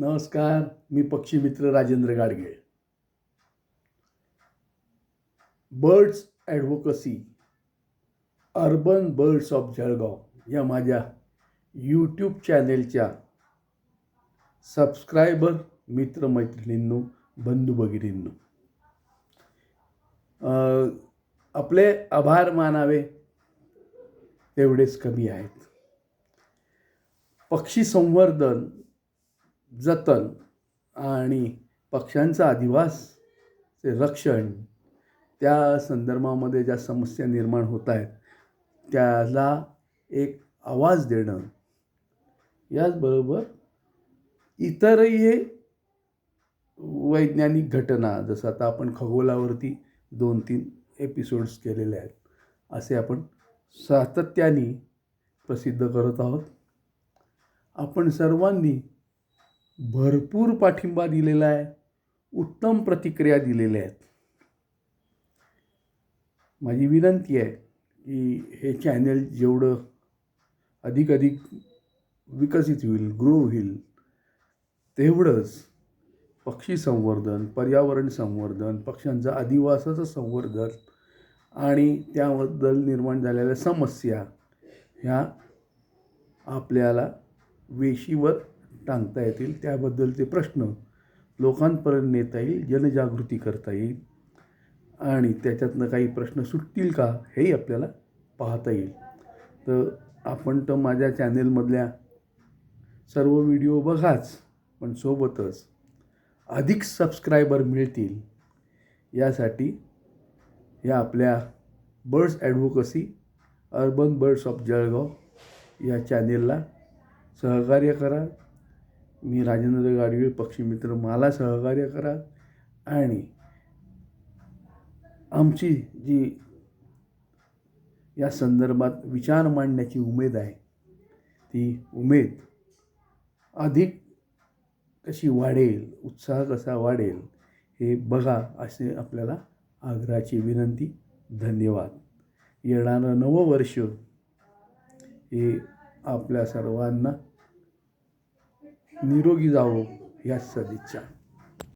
नमस्कार मी पक्षी मित्र Rajendra Gadge. Birds advocacy urban birds of Jalgaon या माझ्या यूट्यूब चॅनेलच्या सबस्क्रायबर मित्रमैत्रिणींनो बंधू भगिनींनो आपले आभार मानावे तेवढेच कमी आहेत. पक्षी संवर्धन जतन आणि पक्ष्यांचा अधिवास ते रक्षण त्या संदर्भामध्ये ज्या समस्या निर्माण होत आहेत त्याला एक आवाज देणं. याचबरोबर इतरही हे वैज्ञानिक घटना जसं आता आपण खगोलावरती दोन तीन एपिसोड्स केलेले आहेत असे आपण सातत्याने प्रसिद्ध करत आहोत. आपण सर्वांनी भरपूर पाठिंबा दिलेला आहे उत्तम प्रतिक्रिया दिलेल्या आहेत. माझी विनंती आहे की हे चॅनल जेवढं अधिक अधिक विकसित होईल ग्रो होईल तेवढंच पक्षी संवर्धन पर्यावरण संवर्धन पक्ष्यांचं अधिवासाचं संवर्धन आणि त्याबद्दल निर्माण झालेल्या समस्या ह्या आपल्याला वेशीवर टांगता येतील त्याबद्दलचे प्रश्न लोकांपर्यंत नेता येईल जनजागृती करता येईल आणि त्याच्यातनं काही प्रश्न सुटतील का हेही आपल्याला पाहता येईल. तर आपण तर माझ्या चॅनेलमधल्या सर्व व्हिडिओ बघाच पण सोबतच अधिक सबस्क्रायबर मिळतील यासाठी या आपल्या birds advocacy urban birds of Jalgaon या चॅनेलला सहकार्य करा. मी राजेंद्र गाडगीळ पक्षीमित्र मला सहकार्य करा आणि आमची जी या संदर्भात विचार मांडण्याची उमेद आहे ती उमेद अधिक कशी वाढेल उत्साह कसा वाढेल हे बघा असे आपल्याला आग्रहाची विनंती. धन्यवाद. येणारं नवं वर्ष हे आपल्या सर्वांना निरोगी जावो याच सदिच्छा.